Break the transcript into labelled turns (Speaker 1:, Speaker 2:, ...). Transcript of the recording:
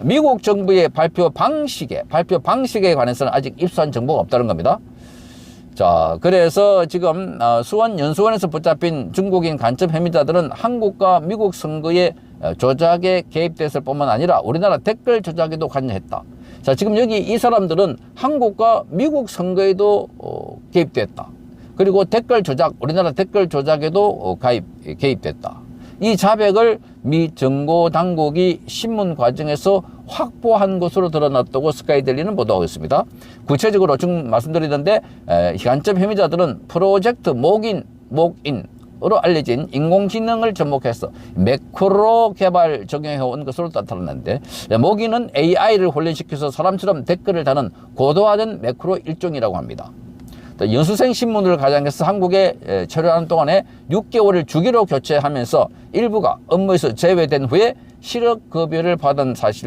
Speaker 1: 미국 정부의 발표 방식에 발표 방식에 관해서는 아직 입수한 정보가 없다는 겁니다. 자, 그래서 지금 어, 수원 연수원에서 붙잡힌 중국인 간첩 혐의자들은 한국과 미국 선거에 어, 조작에 개입됐을 뿐만 아니라 우리나라 댓글 조작에도 관여했다. 자, 지금 여기 이 사람들은 한국과 미국 선거에도 어, 개입됐다. 그리고 댓글 조작, 우리나라 댓글 조작에도 어, 가입, 개입됐다. 이 자백을 미 정보 당국이 신문 과정에서 확보한 것으로 드러났다고 스카이델리는 보도하고 있습니다. 구체적으로 지금 말씀드리던데 에, 간첩 혐의자들은 프로젝트 목인, 목인 으로 알려진 인공지능을 접목해서 매크로 개발 적용해 온 것으로 나타났는데 목인은 AI를 훈련시켜서 사람처럼 댓글을 다는 고도화된 매크로 일종이라고 합니다. 또 연수생 신문을 가장해서 한국에 에, 체류하는 동안에 6개월을 주기로 교체하면서 일부가 업무에서 제외된 후에 실업 급여를 받은 사실